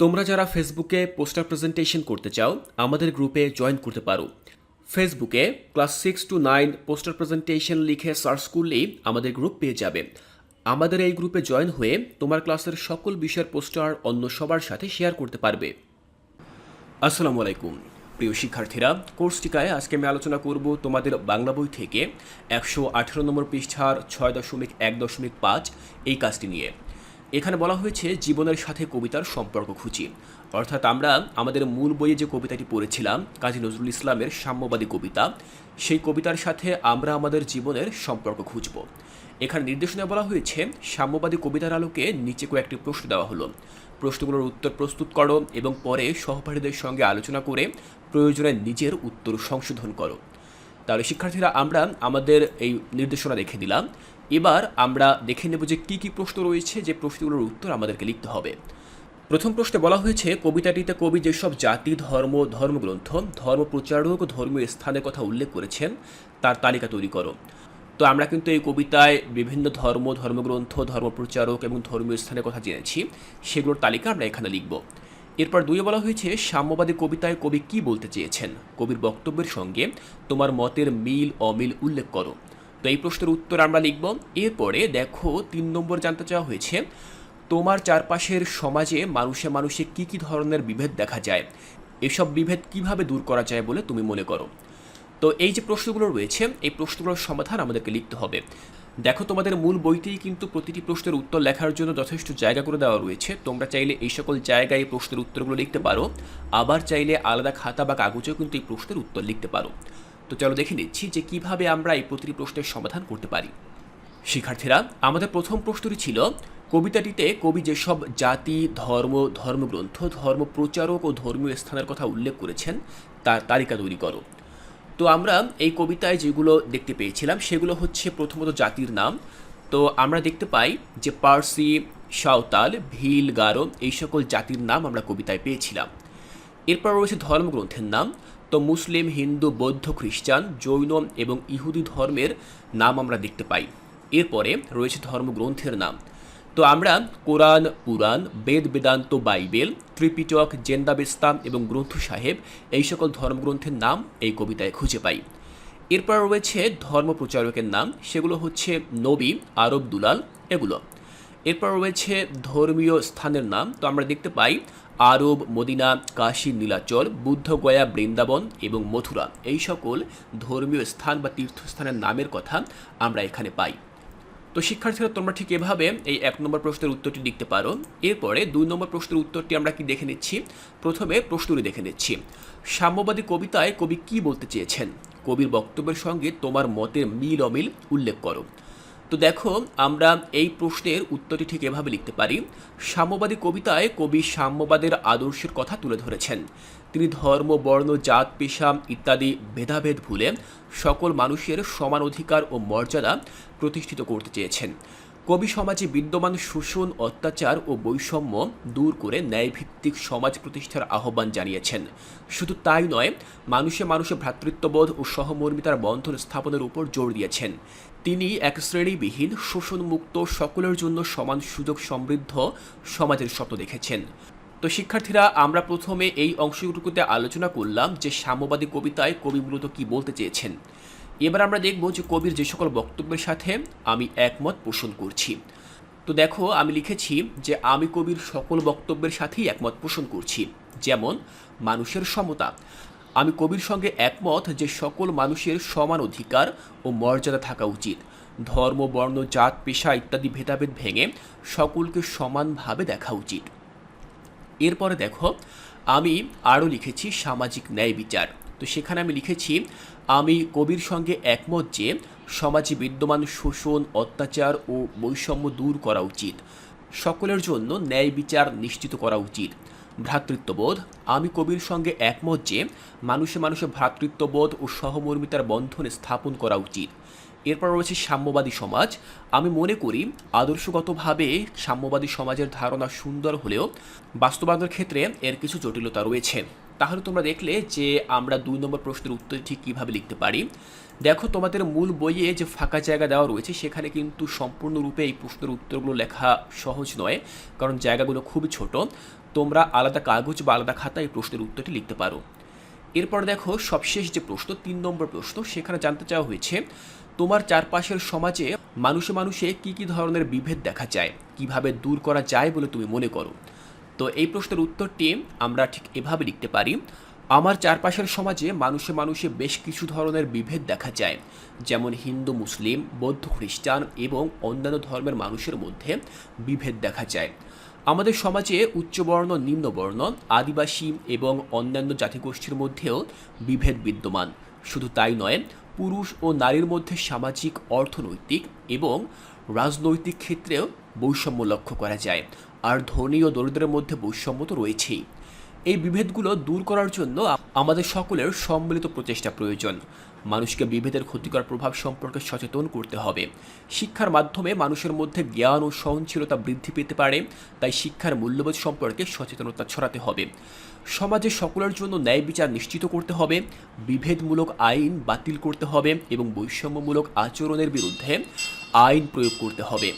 তোমরা যারা ফেসবুকে পোস্টার প্রেজেন্টেশন করতে চাও, আমাদের গ্রুপে জয়েন করতে পারো। ফেসবুকে class six to nine poster presentation লিখে সার্চ করলেই আমাদের গ্রুপ পেয়ে যাবে। আমাদের এই গ্রুপে জয়েন হয়ে তোমার ক্লাসের সকল বিষয়ের পোস্টার অন্য সবার সাথে শেয়ার করতে পারবে। আসসালামু আলাইকুম। প্রিয় শিক্ষার্থীরা কোর্স টিকায় আজকে আমি আলোচনা করব তোমাদের বাংলা বই থেকে একশো আঠেরো নম্বর পৃষ্ঠার ছয় দশমিক এক দশমিক পাঁচ এই কাজটি নিয়ে। এখানে বলা হয়েছে জীবনের সাথে কবিতার সম্পর্ক খুঁজি। অর্থাৎ আমরা আমাদের মূল বইয়ে যে কবিতাটি পড়েছিলাম, কাজী নজরুল ইসলামের সাম্যবাদী কবিতা, সেই কবিতার সাথে আমরা আমাদের জীবনের সম্পর্ক খুঁজব। এখানে নির্দেশনা বলা হয়েছে, সাম্যবাদী কবিতার আলোকে নিচে কয়েকটি প্রশ্ন দেওয়া হলো। প্রশ্নগুলোর উত্তর প্রস্তুত করো এবং পরে সহপাঠীদের সঙ্গে আলোচনা করে প্রয়োজনে নিজের উত্তর সংশোধন করো। তাহলে শিক্ষার্থীরা, আমরা আমাদের এই নির্দেশনা দেখে দিলাম এবার আমরা দেখে নেব যে কী কী প্রশ্ন রয়েছে, যে প্রশ্নগুলোর উত্তর আমাদেরকে লিখতে হবে। প্রথম প্রশ্নে বলা হয়েছে, কবিতাটিতে কবি যেসব জাতি, ধর্ম, ধর্মগ্রন্থ ধর্ম প্রচারক ও ধর্মীয় স্থানের কথা উল্লেখ করেছেন, তার তালিকা তৈরি করো। তো আমরা কিন্তু এই কবিতায় বিভিন্ন ধর্ম, ধর্মগ্রন্থ, ধর্মপ্রচারক এবং ধর্মীয় স্থানের কথা জেনেছি। সেগুলোর তালিকা আমরা এখানে লিখব। এরপর দুইয়ে বলা হয়েছে, সাম্যবাদী কবিতায় কবি কি বলতে চেয়েছেন? কবির বক্তব্যের সঙ্গে তোমার মতের মিল, অমিল উল্লেখ করো। তো এই প্রশ্নের উত্তর আমরা লিখব। এরপরে দেখো, তিন নম্বর জানতে চাওয়া হয়েছে, তোমার চারপাশের সমাজে মানুষে মানুষে কি কি ধরনের বিভেদ দেখা যায়? এসব বিভেদ কীভাবে দূর করা যায় বলে তুমি মনে করো? তো এই যে প্রশ্নগুলো রয়েছে, এই প্রশ্নগুলোর সমাধান আমাদেরকে লিখতে হবে। দেখো, তোমাদের মূল বইতেই কিন্তু প্রতিটি প্রশ্নের উত্তর লেখার জন্য যথেষ্ট জায়গা করে দেওয়া রয়েছে। তোমরা চাইলে এই সকল জায়গায় এই প্রশ্নের উত্তরগুলো লিখতে পারো। আবার চাইলে আলাদা খাতা বা কাগজেও কিন্তু এই প্রশ্নের উত্তর লিখতে পারো। তো চলো দেখে নিচ্ছি যে কীভাবে আমরা এই প্রতিটি প্রশ্নের সমাধান করতে পারি। শিক্ষার্থীরা, আমাদের প্রথম প্রশ্নটি ছিল, কবিতাটিতে কবি যেসব জাতি, ধর্ম, ধর্মগ্রন্থ ধর্ম প্রচারক ও ধর্মীয় স্থানের কথা উল্লেখ করেছেন, তার তালিকা তৈরি করো। তো আমরা এই কবিতায় যেগুলো দেখতে পেয়েছিলাম, সেগুলো হচ্ছে প্রথমত জাতির নাম। তো আমরা দেখতে পাই যে পার্সি, সাঁওতাল, ভিল, গারো এই সকল জাতির নাম আমরা কবিতায় পেয়েছিলাম। এরপর রয়েছে ধর্মগ্রন্থের নাম। তো মুসলিম, হিন্দু, বৌদ্ধ, খ্রিস্টান, জৈন এবং ইহুদি ধর্মের নাম আমরা দেখতে পাই। এরপরে রয়েছে ধর্মগ্রন্থের নাম। তো আমরা কোরআন, পুরাণ, বেদ, বেদান্ত, বাইবেল, ত্রিপিটক জেন্দাবেস্তাম এবং গ্রন্থ সাহেব এই সকল ধর্মগ্রন্থের নাম এই কবিতায় খুঁজে পাই। এরপর রয়েছে ধর্ম প্রচারকের নাম, সেগুলো হচ্ছে নবী, আরব দুলাল এগুলো। এরপর রয়েছে ধর্মীয় স্থানের নাম, তো আমরা দেখতে পাই আরব, মদিনা, কাশী, নীলাচল বুদ্ধগয়া বৃন্দাবন এবং মথুরা। এই সকল ধর্মীয় স্থান বা তীর্থস্থানের নামের কথা আমরা এখানে পাই। তো শিক্ষার্থীরা, তোমরা ঠিক এভাবে এই এক নম্বর প্রশ্নের উত্তরটি লিখতে পারো। এরপরে দুই নম্বর প্রশ্নের উত্তরটি আমরা কি দেখে নিচ্ছি? প্রথমে প্রশ্নটি দেখে নিচ্ছি। সাম্যবাদী কবিতায় কবি কি বলতে চেয়েছেন? কবির বক্তব্যের সঙ্গে তোমার মতের মিল অমিল উল্লেখ করো। তো দেখো, আমরা এই প্রশ্নের উত্তরটি ঠিক এভাবে লিখতে পারি। সাম্যবাদী কবিতায় কবি সাম্যবাদের আদর্শের কথা তুলে ধরেছেন। তিনি ধর্ম, বর্ণ, জাত, পেশা ইত্যাদি ভেদাভেদ ভুলে সকল মানুষের সমান অধিকার ও মর্যাদা প্রতিষ্ঠিত করতে চেয়েছেন। কবি সমাজে বিদ্যমান শোষণ, অত্যাচার ও বৈষম্য দূর করে ন্যায়ভিত্তিক সমাজ প্রতিষ্ঠার আহ্বান জানিয়েছেন। শুধু তাই নয়, মানুষে মানুষে ভ্রাতৃত্ববোধ ও সহমর্মিতার বন্ধন স্থাপনের উপর জোর দিয়েছেন। তিনি এক শ্রেণীবিহীন, শোষণমুক্ত, সকলের জন্য সমান সুযোগ সমৃদ্ধ সমাজের স্বপ্ন দেখেছেন। তো শিক্ষার্থীরা, আমরা প্রথমে এই অংশটুকুতে আলোচনা করলাম যে সাম্যবাদী কবিতায় কবি মূলত কী বলতে চেয়েছেন। এবার আমরা দেখব যে কবির যে সকল বক্তব্যের সাথে আমি একমত পোষণ করছি। তো দেখো, আমি লিখেছি যে আমি কবির সকল বক্তব্যের সাথেই একমত পোষণ করছি। যেমন, মানুষের সমতা। আমি কবির সঙ্গে একমত যে সকল মানুষের সমান অধিকার ও মর্যাদা থাকা উচিত। ধর্ম, বর্ণ, জাত, পেশা ইত্যাদি ভেদাভেদ ভেঙে সকলকে সমানভাবে দেখা উচিত। এরপরে দেখো, আমি আরও লিখেছি সামাজিক ন্যায় বিচার। তো সেখানে আমি লিখেছি আমি কবির সঙ্গে একমত যে, সমাজে বিদ্যমান শোষণ, অত্যাচার ও বৈষম্য দূর করা উচিত। সকলের জন্য ন্যায় বিচার নিশ্চিত করা উচিত। ভ্রাতৃত্ববোধ, আমি কবির সঙ্গে একমত যে, মানুষে মানুষে ভ্রাতৃত্ববোধ ও সহমর্মিতার বন্ধন স্থাপন করা উচিত। এরপর রয়েছে সাম্যবাদী সমাজ। আমি মনে করি, আদর্শগতভাবে সাম্যবাদী সমাজের ধারণা সুন্দর হলেও বাস্তবায়নের ক্ষেত্রে এর কিছু জটিলতা রয়েছে। তাহলে তোমরা দেখলে যে আমরা দুই নম্বর প্রশ্নের উত্তর ঠিক কীভাবে লিখতে পারি। দেখো, তোমাদের মূল বইয়ে যে ফাঁকা জায়গা দেওয়া রয়েছে, সেখানে কিন্তু সম্পূর্ণরূপে এই প্রশ্নের উত্তরগুলো লেখা সহজ নয়, কারণ জায়গাগুলো খুবই ছোট। তোমরা আলাদা কাগজ বা আলাদা খাতা এই প্রশ্নের উত্তরটি লিখতে পারো। এরপর দেখো, সবশেষ যে প্রশ্ন, তিন নম্বর প্রশ্ন, সেখানে জানতে চাওয়া হয়েছে, তোমার চারপাশের সমাজে মানুষে মানুষে কি কি ধরনের বিভেদ দেখা যায়? কীভাবে দূর করা যায় বলে তুমি মনে করো? তো এই প্রশ্নের উত্তরটি আমরা ঠিক এভাবে লিখতে পারি। আমার চারপাশের সমাজে মানুষে মানুষে বেশ কিছু ধরনের বিভেদ দেখা যায়। যেমন হিন্দু, মুসলিম, বৌদ্ধ, খ্রিস্টান এবং অন্যান্য ধর্মের মানুষের মধ্যে বিভেদ দেখা যায়। আমাদের সমাজে উচ্চবর্ণ, নিম্নবর্ণ, আদিবাসী এবং অন্যান্য জাতিগোষ্ঠীর মধ্যেও বিভেদ বিদ্যমান। শুধু তাই নয়, পুরুষ ও নারীর মধ্যে সামাজিক, অর্থনৈতিক এবং রাজনৈতিক ক্ষেত্রেও বৈষম্য লক্ষ্য করা যায়। আর ধনী ও দরিদ্রের মধ্যে বৈষম্য তো রয়েছেই। এই বিভেদগুলো দূর করার জন্য আমাদের সকলের সম্মিলিত প্রচেষ্টা প্রয়োজন। মানুষকে বিভেদের ক্ষতিকর প্রভাব সম্পর্কে সচেতন করতে হবে। শিক্ষার মাধ্যমে মানুষের মধ্যে জ্ঞান ও সহনশীলতা বৃদ্ধি পেতে পারে, তাই শিক্ষার মূল্যবোধ সম্পর্কে সচেতনতা ছড়াতে হবে। সমাজে সকলের জন্য ন্যায় বিচার নিশ্চিত করতে হবে, বিভেদমূলক আইন বাতিল করতে হবে এবং বৈষম্যমূলক আচরণের বিরুদ্ধে আইন প্রয়োগ করতে হবে।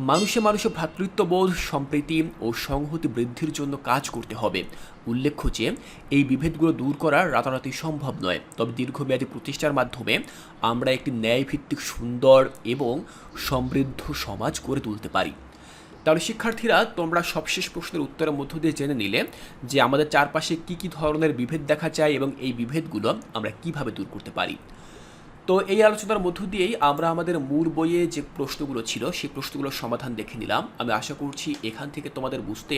মানুষে মানুষে ভ্রাতৃত্ববোধ, সম্প্রীতি ও সংহতি বৃদ্ধির জন্য কাজ করতে হবে। উল্লেখ্য যে, এই বিভেদগুলো দূর করা রাতারাতি সম্ভব নয়। তবে দীর্ঘমেয়াদী প্রচেষ্টার মাধ্যমে আমরা একটি ন্যায়ভিত্তিক, সুন্দর এবং সমৃদ্ধ সমাজ গড়ে তুলতে পারি। তাহলে শিক্ষার্থীরা, তোমরা সবশেষ প্রশ্নের উত্তরের মধ্য দিয়ে জেনে নিলে যে আমাদের চারপাশে কি কি ধরনের বিভেদ দেখা যায় এবং এই বিভেদগুলো আমরা কীভাবে দূর করতে পারি। তো এই আলোচনার মধ্য দিয়েই আমরা আমাদের মূল বইয়ে যে প্রশ্নগুলো ছিল, সেই প্রশ্নগুলোর সমাধান দেখে নিলাম। আমি আশা করছি এখান থেকে তোমাদের বুঝতে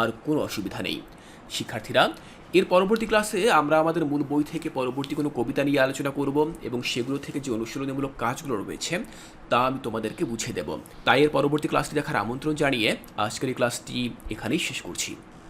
আর কোনো অসুবিধা নেই। শিক্ষার্থীরা, এর পরবর্তী ক্লাসে আমরা আমাদের মূল বই থেকে পরবর্তী কোনো কবিতা নিয়ে আলোচনা করব এবং সেগুলো থেকে যে অনুশীলনীমূলক কাজগুলো রয়েছে, তা আমি তোমাদেরকে বুঝিয়ে দেব। তাই এর পরবর্তী ক্লাসটি দেখার আমন্ত্রণ জানিয়ে আজকের এই ক্লাসটি এখানেই শেষ করছি।